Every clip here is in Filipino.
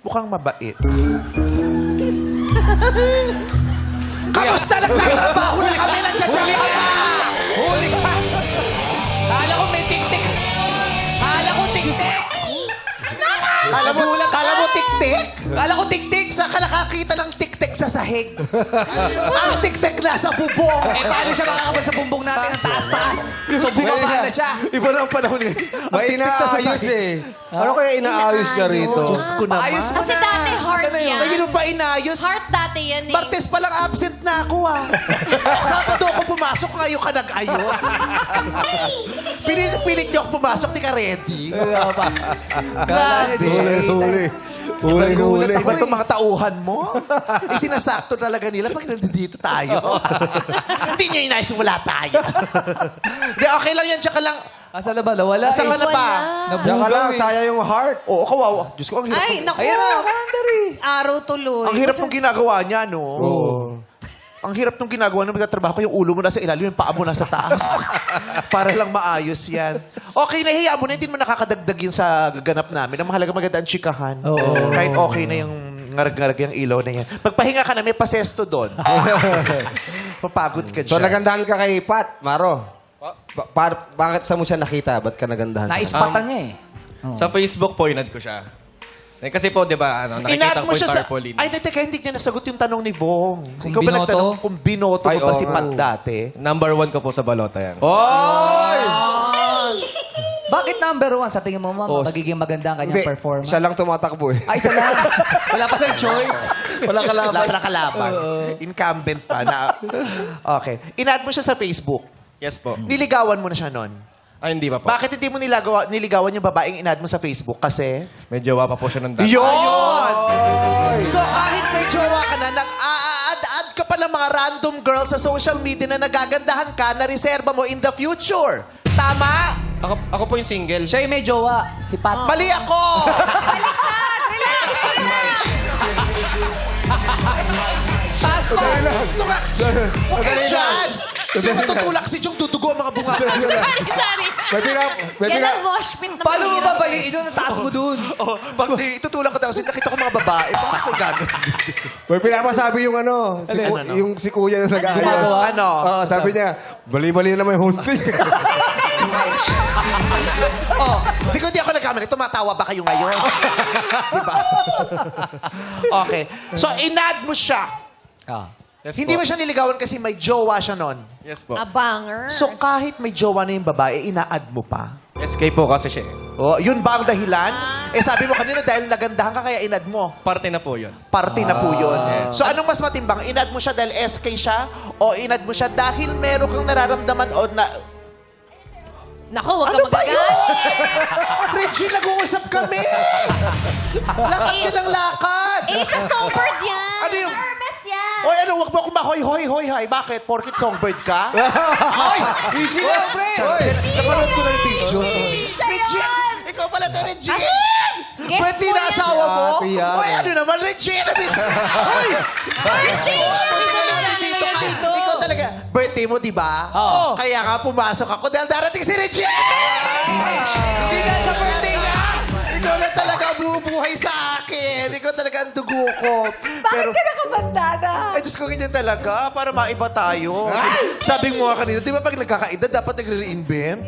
Mukhang mabait. Kamusta? Nagtatrabaho na kami. Nandiyan ka pa. Huli ka! Kala ko may tik-tik. Kala ko tik-tik. Kala mo, kala mo tik-tik? Kala ko tik-tik. Saan ka nakakita ng sa sahig? Ang tik-tik nasa bubong. Eh, paano siya makakabal sa bumbong natin ng taas-taas? So, bumaba na siya. Iba na ang panahon ngayon. Ang May na sa inaayos eh. Ano kaya inaayos ka rito? Diyos ko naman. Ayos mo Kasi na. dati heart na yun? yan. Ay, yun ba inayos? Heart dati yan eh. Martes pa lang absent na ako ah. Sabado ako pumasok, ngayon ka nag-ayos. Pilit-pilit niyo ako pumasok, di ka ready. Grabe. Huli, huli. Huli, huli. Iba itong mga tauhan mo. Isinasakto talaga nila pag nandito tayo. Hindi niyo inayos wala tayo. Di, okay lang yan, tsaka lang. Asa na ba? Nawala. Saan ka na ba? Diyan ka lang, sayang yung heart. Oo, kawawa. Diyos ko, ang hirap. Ay, ng- naku. Ayan na. Araw tuloy. ang hirap ng ginagawa niya, no? Ang hirap ng ginagawa ng magtatrabaho ko, yung ulo mo nasa ilalim, yung paa mo nasa taas. Para lang maayos yan. Okay, nahiya mo na, hindi mo nakakadagdag yun sa gaganap namin. Ang mahalaga maganda ang chikahan. Oo. Kahit okay na yung ngarag-ngarag yung ilaw na yan. Magpahinga ka na, may pasesto doon. Papagod ka So, dyan. nagandahan ka kay Pat, Maro. Ba- par- bakit sa mo siya nakita? Ba't ka nagandahan? sa- Naispatan niya eh. Sa Facebook po, inad ko siya. Eh, kasi po, di ba, ano, nakikita Inat ko mo po siya yung sa... tarpaulin. Ay, dati kaya hindi niya nasagot yung tanong ni Bong. Kung Ikaw ba binoto? nagtanong kung binoto Ay, mo ba si oo. Pat dati? Number one ko po sa balota yan. Oy! Bakit number one? Sa tingin mo, ma'am, Oh, magiging maganda ang Hindi, kanyang performance? siya lang tumatakbo eh. Ay, isa lang. Wala pa ng choice. Wala kalaban. Wala pala kalaban. Incumbent pa na. Okay. Inad mo siya sa Facebook. Yes po. Niligawan mo na siya nun. Ay, hindi pa po. Bakit hindi mo nilagawa, niligawan yung babaeng inad mo sa Facebook? Kasi? May jowa pa po siya ng dati. Yun! So kahit may jowa ka na, nag-a-add-add ka pa ng mga random girls sa social media na nagagandahan ka, na reserva mo in the future. Tama? Ako, ako po yung single. Siya yung may jowa. Si Pat. Mali ako! Baliktad! Relax! Relax! Pat pa. Huwag ka dyan! Hindi mo tutulak si Jong dudugo ang mga bunga. Sorry, sorry. May pina... May Yan pina... ang mosh pit na Paano mo mahirap. babaliin yun? Ang taas mo dun. oh, pag di, itutulak ko daw, kasi nakita ko mga babae, bakit ko gagawin? May pinapasabi yung ano, si, ku- Ano? yung si kuya na nag-aayos. Gumagawa? Ano? Oo, sabi niya, bali-bali na yung hosting. Oh, di ko di ako nagkamali. Tumatawa ba kayo ngayon? di ba? okay. So, inad mo siya. Ah. Yes Hindi po. mo siya niligawan kasi may jowa siya nun. Yes po. A banger. So, kahit may jowa na yung babae, ina-add mo pa. SK po kasi siya. eh. Oh, yun ba ang dahilan? Eh, sabi mo kanina dahil nagandahan ka kaya inad mo. Parte na po yun. Party na po yun. Yes. So, anong mas matimbang? Inad mo siya dahil SK siya? O inad mo siya dahil meron kang nararamdaman o na... Naku, huwag Ano ka ba yun? magagalit. Reggie, nag-uusap kami! Lakad ka ng lakad! Eh, siya songbird yan. Ano yung- Nervous yan. Oy, ano, wag mo akong mahoy-hoy, hoy, hay. Bakit? Porkit songbird ka? Easy lang, pre. Charot. Napanood ko na yung video. Regine! Ikaw pala to, Regine! Guess Pwede na asawa mo? Ate yan. Oy, ano naman, Regine? Hoy! Lang dito ka. Ikaw talaga. Birthday mo, di ba? Oo. Kaya nga pumasok ako dahil darating si Regine! Hindi na sa birthday niya. Ikaw na talaga bumubuhay sa akin. Ikaw talaga ang dugo ko. Pero, Bakit ka nakabanda na? Ay, Diyos ko, ganyan talaga. Para maiba tayo. Sabi mo nga kanina, di ba pag nagkakaedad, dapat nagre-reinvent?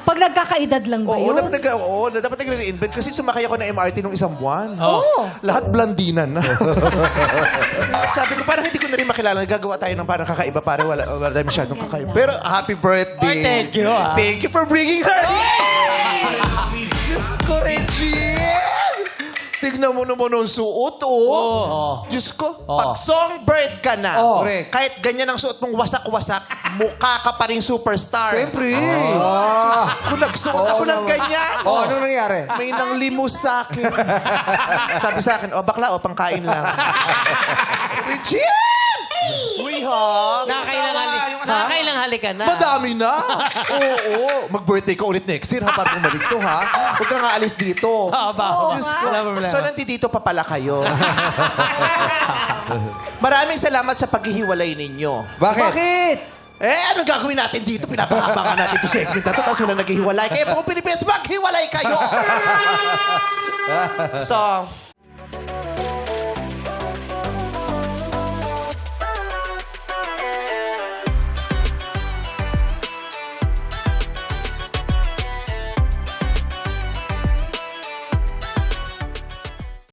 Pag nagkakaedad lang ba Oo, yun? dapat, nag oo, dapat nagre-reinvent. Kasi sumakay ako ng MRT nung isang buwan. Oo. Lahat blandinan na. Sabi ko, parang hindi ko na rin makilala. Gagawa tayo ng parang kakaiba para wala, wala tayo masyadong kakaiba. Pero happy birthday. Ay, thank you, ah. Thank you for bringing her here. Diyos ko, Regine. Tignan mo naman ang suot, oh. Oo. Diyos ko, pag songbird ka na, Oo. Correct. kahit ganyan ang suot mong wasak-wasak, mukha ka pa rin superstar. Siyempre. Diyos ko, nagsuot ako ng ganyan. oh, anong nangyari? May nang limos sa akin. Sabi sa akin, o bakla, o pangkain lang. Regine! Uy, ha? Hali- nakakailang halikan na. Madami na. Oo, Mag-birthday ka ulit next year, ha? Para bumalik to, ha? Huwag ka nga alis dito. Ah, ba? Diyos ko. Wala problema. So, nandito pa pala kayo. Maraming salamat sa paghihiwalay ninyo. Bakit? Bakit? Eh, anong gagawin natin dito? Pinapahabangan natin ito segment na to, tapos wala naghihiwalay. Kaya buong Pilipinas, maghiwalay kayo! so,